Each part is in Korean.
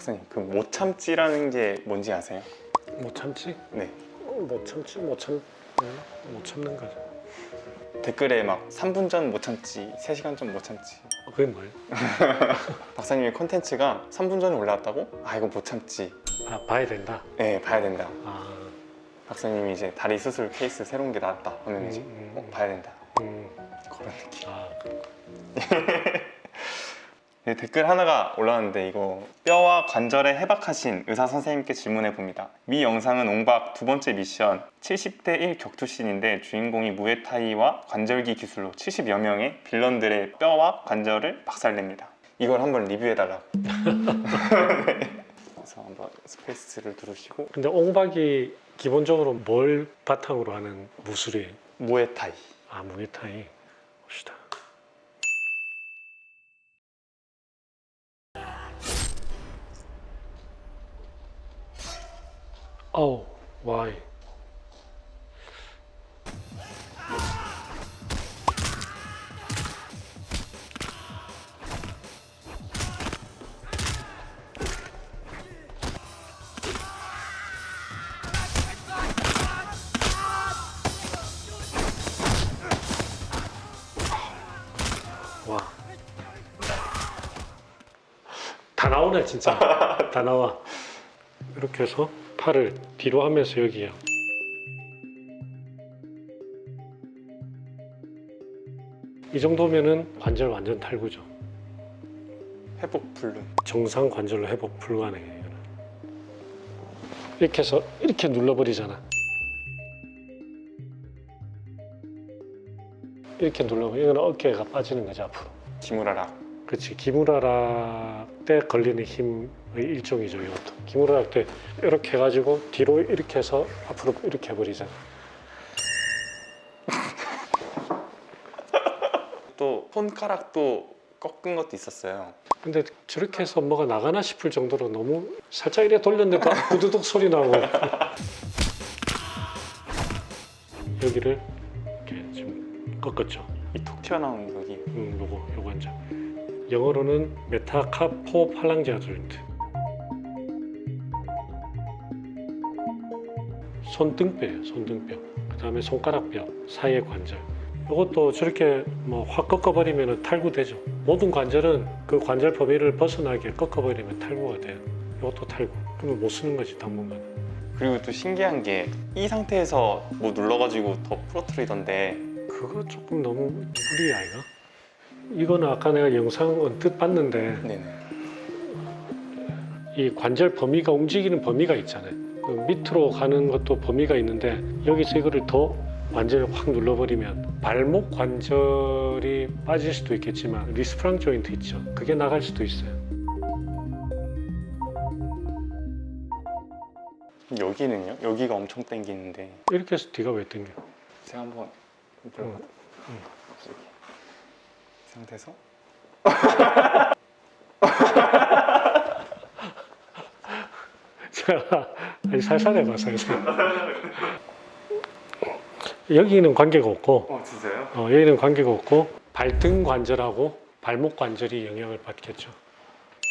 박사님 그 못 참지라는 게 뭔지 아세요? 못 참지? 네 어, 못 참지 못 참. 네, 못 참는 거죠. 댓글에 막 3분 전 못 참지 3시간 전 못 참지 어, 그게 뭐예요? 박사님의 콘텐츠가 3분 전에 올라왔다고? 아 이거 못 참지 아 봐야 된다. 네 봐야 된다 아, 박사님이 이제 다리 수술 케이스 새로운 게 나왔다 하면 이제 음, 음, 어, 봐야 된다 음, 그런 느낌 아, 네, 댓글 하나가 올라왔는데 이거 뼈와 관절에 해박하신 의사 선생님께 질문해 봅니다. 미 영상은 옹박 두 번째 미션 70대 1 격투씬인데 주인공이 무에타이와 관절기 기술로 70여 명의 빌런들의 뼈와 관절을 박살냅니다. 이걸 한번 리뷰해 달라고. 네. 그래서 한번 스페이스를 누르시고 근데 옹박이 기본적으로 뭘 바탕으로 하는 무술이에요? 무에타이. 아, 무에타이. 봅시다. 어우, 와이. 와. 다 나오네 진짜. 다 나와. 이렇게 해서 팔을 뒤로 하면서 여기요. 이 정도면은 관절 완전 탈구죠. 회복 불능. 정상 관절로 회복 불가능해요. 이렇게 해서 이렇게 눌러버리잖아. 이렇게 눌러버리면 이거는 어깨가 빠지는 거죠 앞으로. 기무라락. 그렇지 기무라락 때 걸리는 힘의 일종이죠 이것도. 기무라락 때 이렇게 해가지고 뒤로 이렇게 해서 앞으로 이렇게 해버리잖아 또 손가락도 꺾은 것도 있었어요. 근데 저렇게 해서 뭐가 나가나 싶을 정도로 너무 살짝 이래 돌렸는데 또 구두둑 소리 나고. 여기를 이렇게 지금 꺾었죠. 이 톡 튀어나온 여기. 음, 요거 요거 이제. 영어로는 메타카포 팔랑지아 조인트 손등뼈예요 손등뼈. 그 다음에 손가락뼈 사이의 관절. 이것도 저렇게 뭐 확 꺾어버리면 탈구되죠. 모든 관절은 그 관절 범위를 벗어나게 꺾어버리면 탈구가 돼요. 이것도 탈구. 그러면 못 쓰는 거지 당분간 그리고 또 신기한 게 이 상태에서 뭐 눌러가지고 더 부러뜨리던데. 그거 조금 너무 무리 아이가? 이거는 아까 내가 영상 언뜻 봤는데 네네. 이 관절 범위가 움직이는 범위가 있잖아요. 그 밑으로 가는 것도 범위가 있는데 여기서 이거를 더 완전히 확 눌러버리면 발목 관절이 빠질 수도 있겠지만 리스프랑 조인트 있죠. 그게 나갈 수도 있어요. 여기는요? 여기가 엄청 땡기는데 이렇게 해서 뒤가 왜 당겨? 제가 한번 들어가 응, 응. 이 상태에서 아니 살살 해봐 살살. 여기는 관계가 없고 어 진짜요? 어, 여기는 관계가 없고 발등 관절하고 발목 관절이 영향을 받겠죠.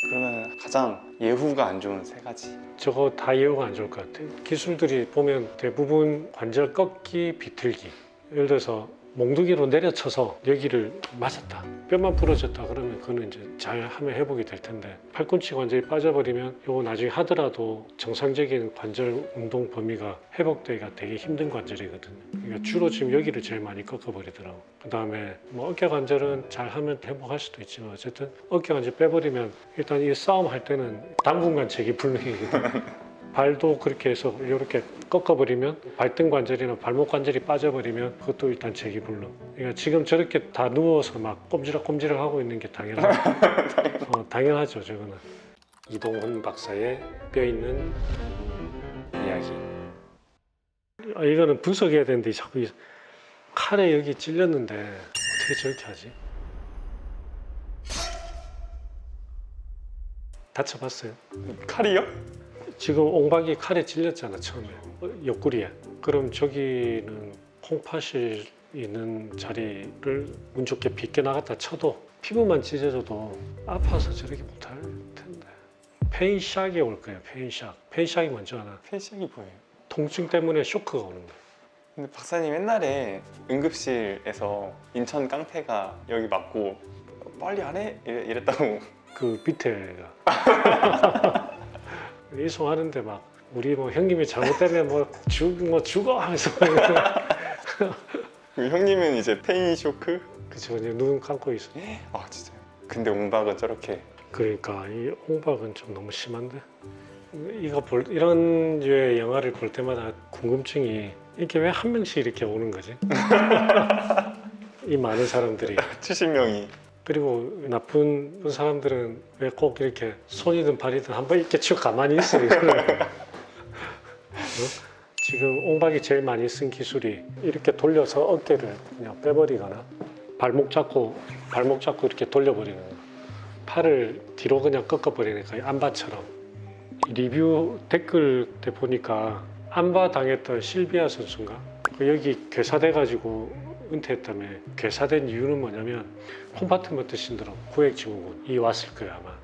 그러면 가장 예후가 안 좋은 세 가지 저거 다 예후가 안 좋을 것 같아요. 기술들이 보면 대부분 관절 꺾기, 비틀기. 예를 들어서 몽둥이로 내려쳐서 여기를 맞았다. 뼈만 부러졌다 그러면 그거는 이제 잘 하면 회복이 될 텐데 팔꿈치 관절이 빠져버리면 이거 나중에 하더라도 정상적인 관절 운동 범위가 회복되기가 되게 힘든 관절이거든요. 그러니까 주로 지금 여기를 제일 많이 꺾어버리더라고. 그 다음에 뭐 어깨 관절은 잘 하면 회복할 수도 있지만 어쨌든 어깨 관절 빼버리면 일단 이 싸움 할 때는 당분간 제기 불능이거든요. 발도 그렇게 해서 이렇게 꺾어버리면 발등 관절이나 발목 관절이 빠져버리면 그것도 일단 제기 불능. 그러니까 지금 저렇게 다 누워서 막 꼼지락꼼지락 하고 있는 게 당연하죠. 어, 당연하죠, 저거는. 이동훈 박사의 뼈 있는 이야기. 아, 이거는 분석해야 되는데 자꾸 이 칼에 여기 찔렸는데 어떻게 저렇게 하지? 다쳐봤어요? 칼이요? 지금 옹박이 칼에 찔렸잖아 처음에 어, 옆구리에 그럼 저기는 콩팥이 있는 자리를 운 좋게 빗겨 나갔다 쳐도 피부만 찢어져도 아파서 저렇게 못할 텐데 페인샥이 올 거예요. 페인샥. 페인샥이 뭔지 알아? 페이시학이 뭐예요? 통증 때문에 쇼크가 오는 거예요. 근데 박사님 옛날에 응급실에서 인천 깡패가 여기 맞고 빨리 안 해? 이래- 이랬다고 그 밑에가 이송하는데 막 우리 뭐 형님이 잘못되면 뭐, 죽, 뭐 죽어 하면서 그 형님은 이제 페인 쇼크? 그쵸 그냥 눈 감고 있어. 아 진짜요? 근데 옹박은 저렇게 그러니까 이 홍박은 좀 너무 심한데 이거 볼 이런 류의 영화를 볼 때마다 궁금증이 이게 왜 한 명씩 이렇게 오는 거지? 이 많은 사람들이 70명이 그리고 나쁜 사람들은 왜 꼭 이렇게 손이든 발이든 한번 이렇게 치고 가만히 있어요. 이거는. 어? 지금 옹박이 제일 많이 쓴 기술이 이렇게 돌려서 어깨를 그냥 빼버리거나 발목 잡고 발목 잡고 이렇게 돌려버리는 거. 팔을 뒤로 그냥 꺾어버리니까 이 안바처럼 리뷰 댓글 때 보니까 안바 당했던 실비아 선수인가 그 여기 괴사돼 가지고 은퇴했다며 괴사된 이유는 뭐냐면 콤파트먼트 신드롬 구획 증후군이 왔을 거예요 아마.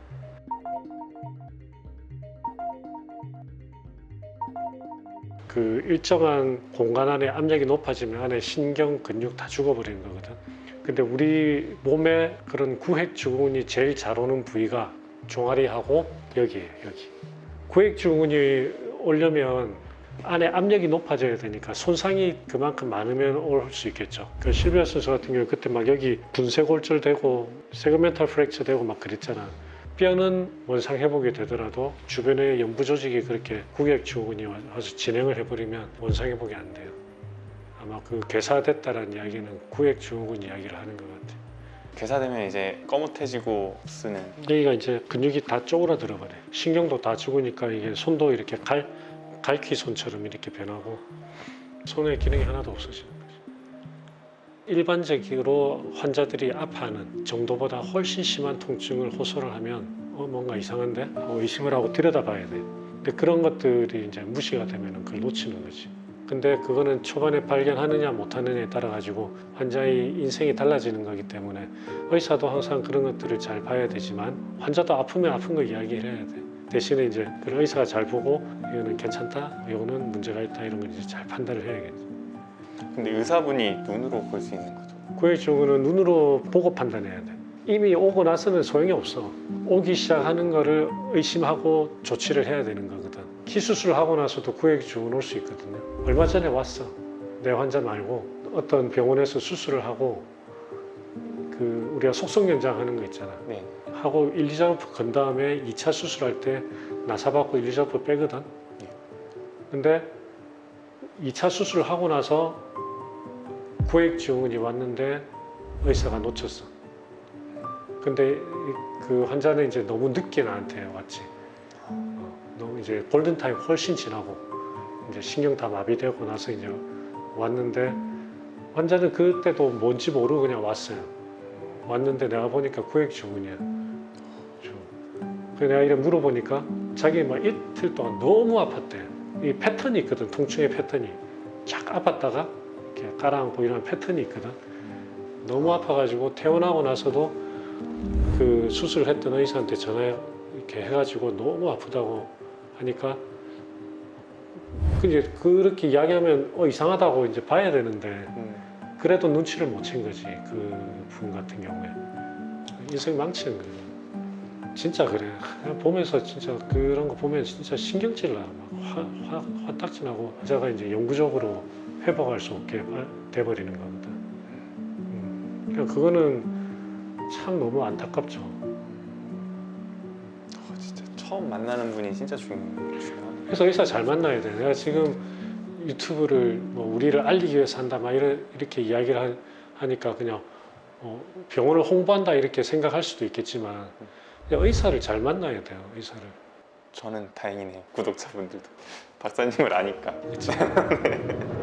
그 일정한 공간 안에 압력이 높아지면 안에 신경 근육 다 죽어버리는 거거든. 근데 우리 몸에 그런 구획 증후군이 제일 잘 오는 부위가 종아리하고 여기에요 여기. 구획 증후군이 오려면 안에 압력이 높아져야 되니까 손상이 그만큼 많으면 올 수 있겠죠. 그 실비아 선수 같은 경우 그때 막 여기 분쇄골절 되고 세그멘탈 프랙처 되고 막 그랬잖아. 뼈는 원상 회복이 되더라도 주변에 연부 조직이 그렇게 구획 증후군이 와서 진행을 해버리면 원상 회복이 안 돼요. 아마 그 괴사됐다라는 이야기는 구획 증후군 이야기를 하는 것 같아. 괴사되면 이제 꺼뭇해지고 쓰는 여기가 이제 근육이 다 쪼그라들어 버려. 신경도 다 죽으니까 이게 손도 이렇게 갈 갈퀴 손처럼 이렇게 변하고 손의 기능이 하나도 없어지는 거죠. 일반적으로 환자들이 아파하는 정도보다 훨씬 심한 통증을 호소를 하면 어, 뭔가 이상한데 하고 의심을 하고 들여다봐야 돼. 근데 그런 것들이 이제 무시가 되면 그걸 놓치는 거지. 근데 그거는 초반에 발견하느냐 못하느냐에 따라 가지고 환자의 인생이 달라지는 거기 때문에 의사도 항상 그런 것들을 잘 봐야 되지만 환자도 아프면 아픈 거 이야기를 해야 돼. 대신에 이제 그 의사가 잘 보고 이거는 괜찮다, 이거는 문제가 있다 이런 걸 이제 잘 판단을 해야겠지. 근데 의사분이 눈으로 볼 수 있는 거죠 구획 증후는 눈으로 보고 판단해야 돼. 이미 오고 나서는 소용이 없어. 오기 시작하는 거를 의심하고 조치를 해야 되는 거거든. 키 수술을 하고 나서도 구획 증후군 올수 있거든요. 얼마 전에 왔어. 내 환자 말고 어떤 병원에서 수술을 하고 그 우리가 속성 연장 하는 거 있잖아. 네 하고 1, 2작업 건 다음에 2차 수술할 때 나사 받고 1, 2작업 빼거든. 예. 근데 2차 수술을 하고 나서 구획 증후군이 왔는데 의사가 놓쳤어. 근데 이- 그 환자는 이제 너무 늦게 나한테 왔지. 어, 너무 이제 골든 타임 훨씬 지나고 이제 신경 다 마비되고 나서 이제 왔는데 환자는 그때도 뭔지 모르고 그냥 왔어요. 왔는데 내가 보니까 구획 증후군이야. 그래서 내가 이래 물어보니까 자기 막 이틀 동안 너무 아팠대. 이 패턴이 있거든. 통증의 패턴이. 쫙 아팠다가 이렇게 가라앉고 이런 패턴이 있거든. 너무 아파가지고 퇴원하고 나서도 그 수술을 했던 의사한테 전화 이렇게 해가지고 너무 아프다고 하니까 그 이제 그렇게 이야기하면 어 이상하다고 이제 봐야 되는데 음. 그래도 눈치를 못 챈 거지 그분 같은 경우에 인생 망치는 거예요 진짜 그래 보면서 진짜 그런 거 보면 진짜 신경질 나막 화딱지 나고 환자가 이제 영구적으로 회복할 수 없게 돼버리는 거거든 음. 그러니까 그거는 참 너무 안타깝죠. 어, 진짜 처음 만나는 분이 진짜 중, 중요하네 그래서 의사 잘 만나야 돼. 내가 지금 유튜브를 뭐 우리를 알리기 위해서 한다 막 이렇게 이야기를 하, 하니까 그냥 어, 병원을 홍보한다 이렇게 생각할 수도 있겠지만 의사를 잘 만나야 돼요. 의사를. 저는 다행이네요 구독자분들도 박사님을 아니까 그치?